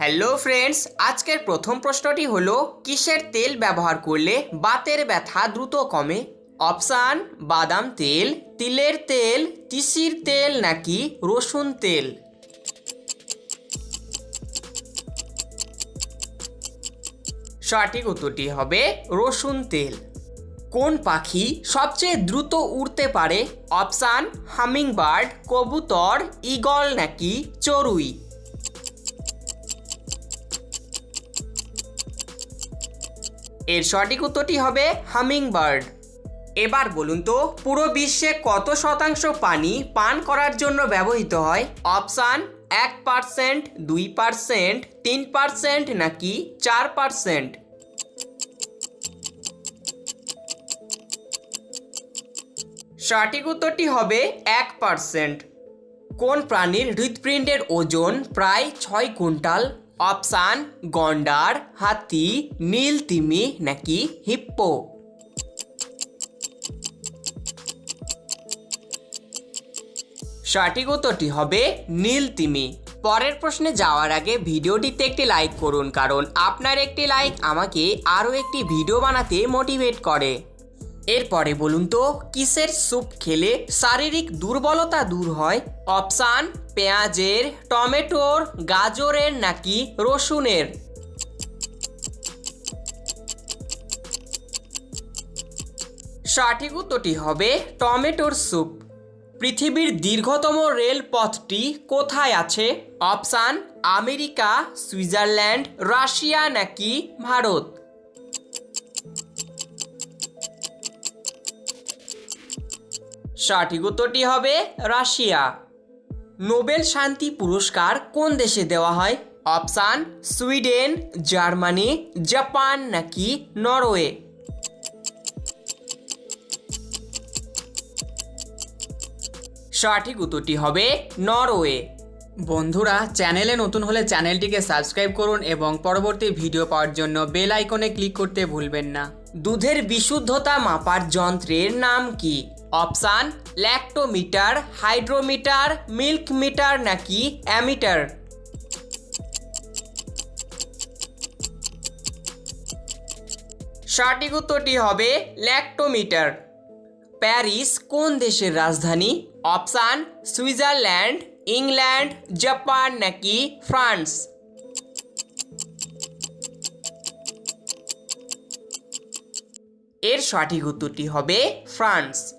Hello friends আজকের প্রথম প্রশ্নটি হলো, কিসের তেল ব্যবহার করলে বাতের ব্যথা দ্রুত কমে? অপশান, বাদাম তেল, তিলের তেল, তিসির তেল নাকি রসুন তেল? সঠিক উত্তরটি হবে রসুন তেল। কোন পাখি সবচেয়ে দ্রুত উড়তে পারে? অপশান, হামিংবার্ড, কবুতর, ঈগল নাকি চড়ুই? এর সঠিক উত্তরটি হবে হামিংবার্ড। এবার বলুন তো, পুরো বিশ্বে কত শতাংশ পানি পান করার জন্য ব্যবহৃত হয়? অপশান, এক পার্সেন্ট, দুই পার্সেন্ট, তিন পার্সেন্ট নাকি চার পার্সেন্ট? সঠিক উত্তরটি হবে এক পার্সেন্ট। কোন প্রাণীর হৃৎপিণ্ডের ওজন প্রায় ছয় কুইন্টাল? অপশান, গন্ডার, হাতি, নীল তিমি নাকি হিপ্পো? সঠিক উত্তরটি হবে নীল তিমি। পরের প্রশ্নে যাওয়ার আগে ভিডিওটিতে একটি লাইক করুন, কারণ আপনার একটি লাইক আমাকে আরও একটি ভিডিও বানাতে মোটিভেট করে। এরপরে বলুন তো, কিসের স্যুপ খেলে শারীরিক দুর্বলতা দূর হয়? অপশান, পেঁয়াজের, টমেটোর, গাজরের নাকি রসুনের? সঠিক উত্তরটি হবে টমেটোর স্যুপ। পৃথিবীর দীর্ঘতম রেলপথটি কোথায় আছে? অপশান, আমেরিকা, সুইজারল্যান্ড, রাশিয়া নাকি ভারত? সঠিক উত্তরটি হবে রাশিয়া। নোবেল শান্তি পুরস্কার কোন দেশে দেওয়া হয়? অপশান সুইডেন জার্মানি জাপান নাকি নরওয়ে? সঠিক উত্তরটি হবে নরওয়ে। বন্ধুরা চ্যানেলে নতুন হলে চ্যানেলটিকে সাবস্ক্রাইব করুন এবং পরবর্তী ভিডিও পাওয়ার জন্য বেল আইকনে ক্লিক করতে ভুলবেন না। দুধের বিশুদ্ধতা মাপার যন্ত্রের নাম কি? Option, lactometer, hydrometer, milk meter নাকি অ্যামিটার? সঠিক উত্তরটি হবে ল্যাক্টোমিটার। প্যারিস কোন দেশের রাজধানী? অপশান, সুইজারল্যান্ড, ইংল্যান্ড, জাপান নাকি ফ্রান্স? এর সঠিক উত্তরটি হবে ফ্রান্স।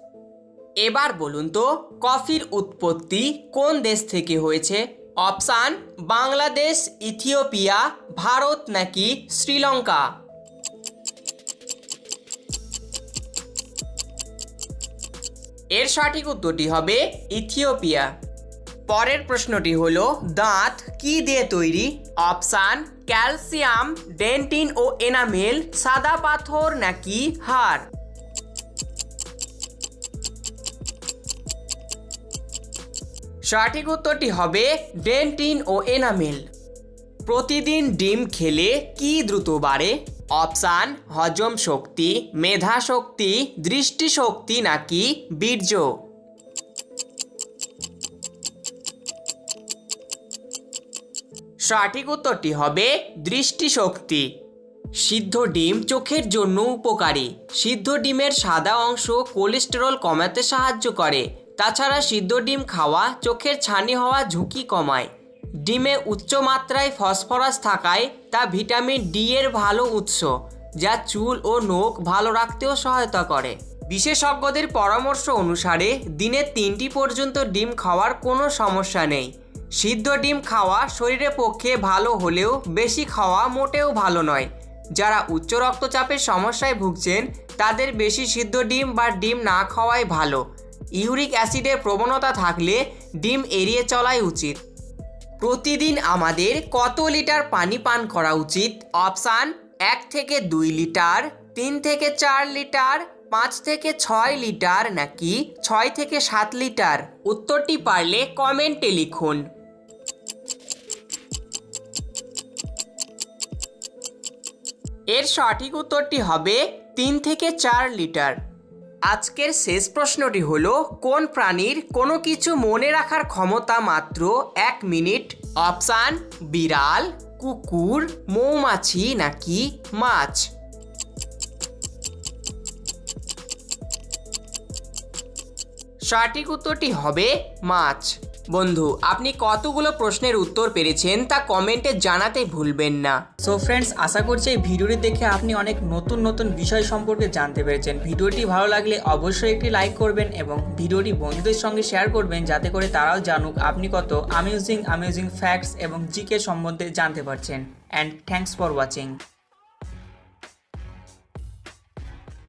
এবার বলুন তো, কফির উৎপত্তি কোন দেশ থেকে হয়েছে? অপশান, বাংলাদেশ, ইথিওপিয়া, ভারত নাকি শ্রীলঙ্কা? এর সঠিক উত্তরটি হবে ইথিওপিয়া। পরের প্রশ্নটি হল, দাঁত কি দিয়ে তৈরি? অপশান, ক্যালসিয়াম, ডেন্টিন ও এনামেল, সাদা পাথর নাকি হাড়? সঠিক উত্তরটি হবে ডেন্টিন ও এনামেল। প্রতিদিন ডিম খেলে কি দ্রুত বাড়ে? অপশান, হজম শক্তি, মেধা শক্তি দৃষ্টিশক্তি নাকি বীর্য? সঠিক উত্তরটি হবে দৃষ্টিশক্তি সিদ্ধ ডিম চোখের জন্য উপকারী। সিদ্ধ ডিমের সাদা অংশ কোলেস্টেরল কমাতে সাহায্য করে। তাছাড়া সিদ্ধ ডিম খাওয়া, চোখের ছানি হওয়া ঝুঁকি কমায়। ডিমে উচ্চ মাত্রায় ফসফরাস থাকায় তা ভিটামিন ডি এর ভালো উৎস, যা চুল ও নখ ভালো রাখতেও সহায়তা করে। বিশেষজ্ঞদের পরামর্শ অনুসারে দিনে তিনটি পর্যন্ত ডিম খাওয়ার কোনো সমস্যা নেই। সিদ্ধ ডিম খাওয়া শরীরের পক্ষে ভালো হলেও বেশি খাওয়া মোটেও ভালো নয়। যারা উচ্চ রক্তচাপের সমস্যায় ভুগছেন, তাদের বেশি সিদ্ধ ডিম বা ডিম না খাওয়াই ভালো। ইউরিক অ্যাসিডের প্রবণতা থাকলে ডিম এড়িয়ে চলাই উচিত। প্রতিদিন আমাদের কত লিটার পানি পান করা উচিত? অপশান, এক থেকে দুই লিটার, তিন থেকে চার লিটার, পাঁচ থেকে ছয় লিটার নাকি ছয় থেকে সাত লিটার? উত্তরটি পারলে কমেন্টে লিখুন। এর সঠিক উত্তরটি হবে তিন থেকে চার লিটার। আজকের শেষ প্রশ্নটি হল, কোন প্রাণীর কোনো কিছু মনে রাখার ক্ষমতা মাত্র এক মিনিট? অপশান, বিড়াল, কুকুর, মৌমাছি নাকি মাছ? সঠিক উত্তরটি হবে মাছ। বন্ধু, আপনি কতগুলো প্রশ্নের উত্তর পেরেছেন তা কমেন্টে জানাতে ভুলবেন না। সো ফ্রেন্ডস আশা করছি এই ভিডিওটি দেখে আপনি অনেক নতুন নতুন বিষয় সম্পর্কে জানতে পেরেছেন। ভিডিওটি ভালো লাগলে অবশ্যই একটি লাইক করবেন এবং ভিডিওটি বন্ধুদের সঙ্গে শেয়ার করবেন যাতে করে তারাও জানুক আপনি কত অ্যামিউজিং অ্যামিউজিং ফ্যাক্টস এবং জিকে সম্বন্ধে জানতে পারছেন। And thanks for watching